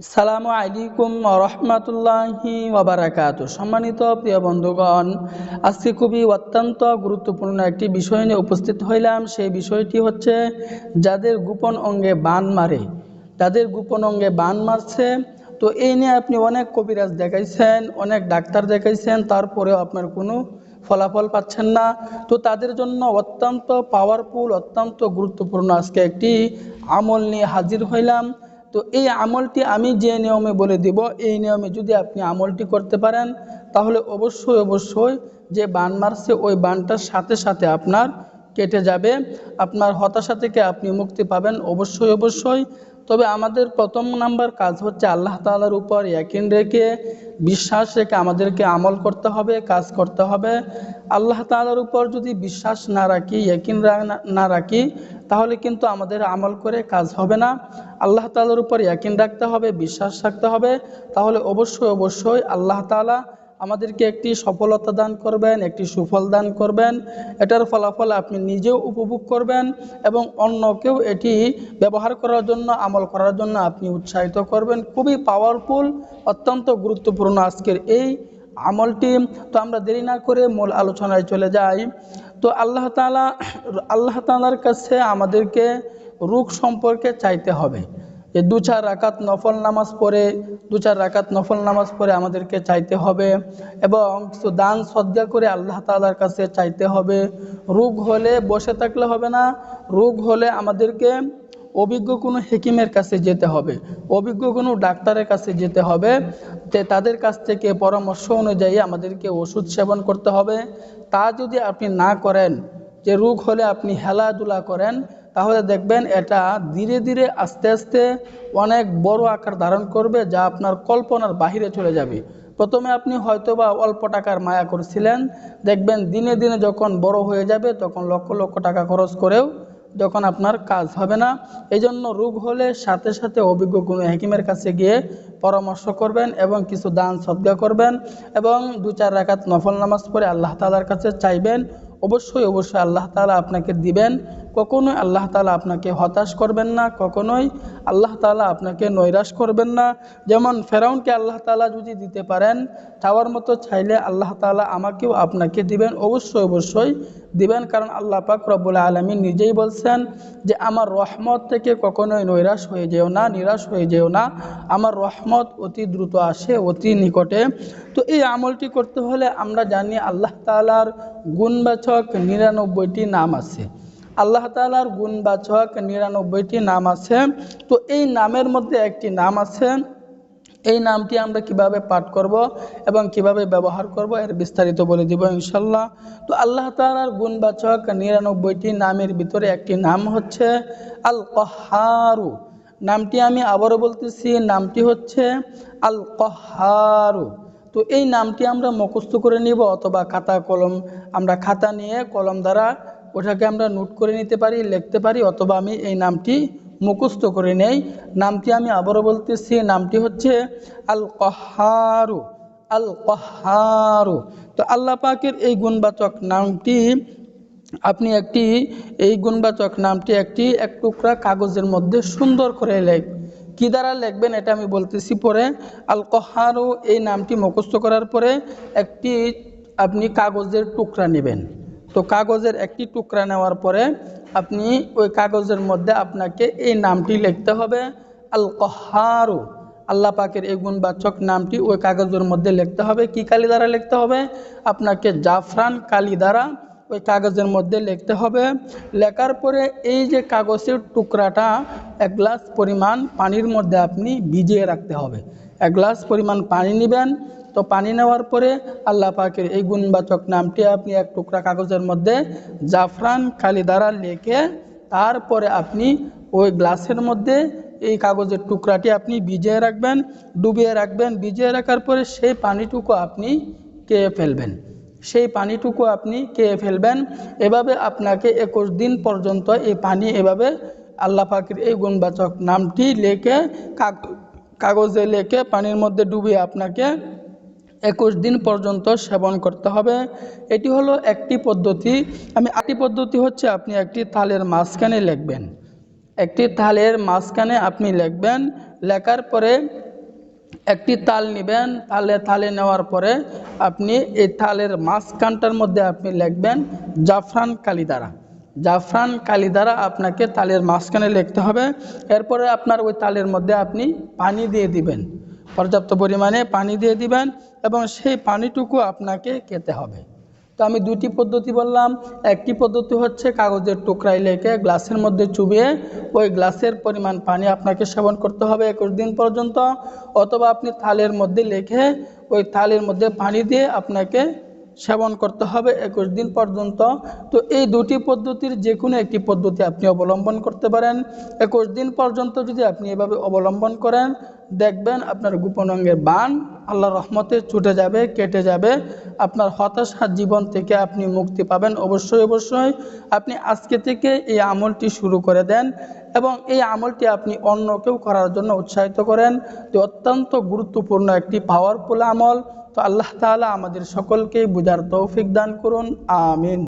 সালামু আলাইকুম রহমতুল্লাহি ওবরাকাত সম্মানিত প্রিয় বন্ধুগণ, আজকে খুবই অত্যন্ত গুরুত্বপূর্ণ একটি বিষয় নিয়ে উপস্থিত হইলাম। সেই বিষয়টি হচ্ছে, যাদের গোপন অঙ্গে বান মারে, যাদের গোপন অঙ্গে বান মারছে, তো এই নিয়ে আপনি অনেক কবিরাজ দেখাইছেন, অনেক ডাক্তার দেখাইছেন, তারপরেও আপনার কোনো ফলাফল পাচ্ছেন না। তো তাদের জন্য অত্যন্ত পাওয়ারফুল অত্যন্ত গুরুত্বপূর্ণ আজকে একটি আমল নিয়ে হাজির হইলাম। তো এই আমলটি আমি যে নিয়মে বলে দিব, এই নিয়মে যদি আপনি আমলটি করতে পারেন, তাহলে অবশ্যই অবশ্যই যে বান মারছে, ওই বানটার সাথে সাথে আপনার কেটে যাবে। আপনার হতাশা থেকে আপনি মুক্তি পাবেন। অবশ্যই অবশ্যই তবে আমাদের প্রথম নাম্বার কাজ হচ্ছে আল্লাহ তাআলার উপর ইয়াকিন রেখে বিশ্বাস রেখে আমাদেরকে আমল করতে হবে, কাজ করতে হবে। আল্লাহ তাআলার উপর যদি বিশ্বাস না রাখি, ইয়াকিন না রাখি, তাহলে কিন্তু আমাদের আমল করে কাজ হবে না। আল্লাহ তাআলার উপর ইয়াকিন রাখতে হবে, বিশ্বাস রাখতে হবে। তাহলে অবশ্যই অবশ্যই আল্লাহ তাআলা আমাদেরকে একটি সফলতা দান করবেন, একটি সুফল দান করবেন। এটার ফলাফল আপনি নিজেও উপভোগ করবেন এবং অন্যকেও এটি ব্যবহার করার জন্য, আমল করার জন্য আপনি উৎসাহিত করবেন। খুবই পাওয়ারফুল অত্যন্ত গুরুত্বপূর্ণ আজকের এই আমলটি। তো আমরা দেরি না করে মূল আলোচনায় চলে যাই। তো আল্লাহ তাআলা, আল্লাহ তাআলার কাছে আমাদেরকে রোগ সম্পর্কে চাইতে হবে। যে দু চার রাকাত নফল নামাজ পড়ে, দু চার রাকাত নফল নামাজ পড়ে আমাদেরকে চাইতে হবে এবং দান সদ্গা করে আল্লাহ তালার কাছে চাইতে হবে। রোগ হলে বসে থাকলে হবে না, রোগ হলে আমাদেরকে অভিজ্ঞ কোনো হেকিমের কাছে যেতে হবে, অভিজ্ঞ কোনো ডাক্তারের কাছে যেতে হবে, যে তাদের কাছ থেকে পরামর্শ অনুযায়ী আমাদেরকে ওষুধ সেবন করতে হবে। তা যদি আপনি না করেন, যে রোগ হলে আপনি হেলাধুলা করেন তাহলে দেখবেন এটা ধীরে ধীরে আস্তে আস্তে অনেক বড় আকার ধারণ করবে, যা আপনার কল্পনার বাহিরে চলে যাবে। প্রথমে আপনি হয়তোবা অল্প টাকার মায়া করছিলেন, দেখবেন দিনে দিনে যখন বড় হয়ে যাবে, তখন লক্ষ লক্ষ টাকা খরচ করেও যখন আপনার কাজ হবে না। এই জন্য রোগ হলে সাথে সাথে অভিজ্ঞ কোনো হেকিমের কাছে গিয়ে পরামর্শ করবেন এবং কিছু দান সদ্গা করবেন এবং দু চার রাকাত নফল নামাজ পড়ে আল্লাহ তালার কাছে চাইবেন। অবশ্যই অবশ্যই আল্লাহ তালা আপনাকে দিবেন। কখনোই আল্লাহ তালা আপনাকে হতাশ করবেন না, কখনোই আল্লাহ তালা আপনাকে নৈরাশ করবেন না। যেমন ফেরাউনকে আল্লাহ তালা যদি দিতে পারেন, চাওয়ার মতো চাইলে আল্লাহ তালা আমাকেও আপনাকে দিবেন, অবশ্যই অবশ্যই দিবেন। কারণ আল্লাহ পাক রব্বুল আলমী নিজেই বলছেন যে, আমার রহমত থেকে কখনোই নৈরাশ হয়ে যেও না, নিরাশ হয়ে যেও না। আমার রহমত অতি দ্রুত আসে, অতি নিকটে। তো এই আমলটি করতে হলে আমরা জানি আল্লাহ তালার গুণবাচক নিরানব্বইটি নাম আছে। আল্লাহ তালার গুণবাচক নিরানব্বইটি নাম আছে। তো এই নামের মধ্যে একটি নাম আছে। এই নামটি আমরা কীভাবে পাঠ করব এবং কীভাবে ব্যবহার করব এর বিস্তারিত বলে দিব ইনশাল্লাহ তো আল্লাহ তালার গুণবাচক নিরানব্বইটি নামের ভিতরে একটি নাম হচ্ছে আল কহারু নামটি আমি আবারও বলতেছি, নামটি হচ্ছে আল কহারু তো এই নামটি আমরা মুখস্থ করে নিব অথবা খাতা, কলম, আমরা খাতা নিয়ে কলম দ্বারা ওটাকে আমরা নোট করে নিতে পারি, লিখতে পারি অথবা আমি এই নামটি মুখস্থ করে নেই। নামটি আমি আবারও বলতেছি, নামটি হচ্ছে আল কহারু আল কহারু তো আল্লাহ পাকের এই গুণবাচক নামটি, আপনি একটি, এই গুণবাচক নামটি একটি, এক টুকরা কাগজের মধ্যে সুন্দর করে লেখ কি দ্বারা লিখবেন এটা আমি বলতেছি পরে? আল কহারু এই নামটি মুখস্থ করার পরে একটি আপনি কাগজের টুকরা নেবেন। তো কাগজের একটি টুকরা নেওয়ার পরে আপনি ওই কাগজের মধ্যে আপনাকে এই নামটি লিখতে হবে। আল কহারু আল্লাহ পাকের এই গুণবাচক নামটি ওই কাগজের মধ্যে লিখতে হবে। কি কালি দ্বারা লিখতে হবে? আপনাকে জাফরান কালি দ্বারা ওই কাগজের মধ্যে লিখতে হবে। লেখার পরে এই যে কাগজের টুকরাটা, এক গ্লাস পরিমাণ পানির মধ্যে আপনি ভিজিয়ে রাখতে হবে। এক গ্লাস পরিমাণ পানি নেবেন। তো পানি নেওয়ার পরে আল্লাহ পাকের এই গুণবাচক নামটি আপনি এক টুকরা কাগজের মধ্যে জাফরান কালি দ্বারা লিখে তারপরে আপনি ওই গ্লাসের মধ্যে এই কাগজের টুকরাটি আপনি ভিজিয়ে রাখবেন, ডুবিয়ে রাখবেন। ভিজিয়ে রাখার পরে সেই পানিটুকু আপনি খেয়ে ফেলবেন। সেই পানিটুকু আপনি খেয়ে ফেলবেন। এভাবে আপনাকে একুশ দিন পর্যন্ত এই পানি এভাবে আল্লাহ পাখির এই গুণবাচক নামটি লেখে, কাগ- কাগজে লেখে পানির মধ্যে ডুবিয়ে আপনাকে একুশ দিন পর্যন্ত সেবন করতে হবে। এটি হলো একটি পদ্ধতি। আমি আরেকটি পদ্ধতি হচ্ছে আপনি একটি থালের মাঝখানে লিখবেন। একটি থালের মাঝখানে আপনি লিখবেন। লেখার পরে একটি তাল নেবেন, তালে তালে নেওয়ার পরে আপনি এই তালের মাঝখানটার মধ্যে আপনি লিখবেন জাফরান কালিদারা। জাফরান কালিদারা আপনাকে তালের মাঝখানে লিখতে হবে। এরপরে আপনার ওই তালের মধ্যে আপনি পানি দিয়ে দিবেন। পর্যাপ্ত পরিমাণে পানি দিয়ে দিবেন এবং সেই পানিটুকু আপনাকে খেতে হবে। তো আমি দুটি পদ্ধতি বললাম। একটি পদ্ধতি হচ্ছে কাগজের টুকরায় লেখে গ্লাসের মধ্যে চুবিয়ে ওই গ্লাসের পরিমাণ পানি আপনাকে সেবন করতে হবে একুশ দিন পর্যন্ত। অথবা আপনি থালের মধ্যে লেখে ওই থালের মধ্যে পানি দিয়ে আপনাকে সেবন করতে হবে একুশ দিন পর্যন্ত। তো এই দুটি পদ্ধতির যে কোনো একটি পদ্ধতি আপনি অবলম্বন করতে পারেন। একুশ দিন পর্যন্ত যদি আপনি এভাবে অবলম্বন করেন দেখবেন আপনার গোপন অঙ্গের বান আল্লাহ রহমতে ছুটে যাবে, কেটে যাবে। আপনার হতাশার জীবন থেকে আপনি মুক্তি পাবেন। অবশ্যই অবশ্যই আপনি আজকে থেকে এই আমলটি শুরু করে দেন এবং এই আমলটি আপনি অন্যকেও করার জন্য উৎসাহিত করেন। তো অত্যন্ত গুরুত্বপূর্ণ একটি পাওয়ারফুল আমল। তো আল্লাহ তাআলা আমাদের সকলকেই বুঝার তৌফিক দান করুন। আমিন।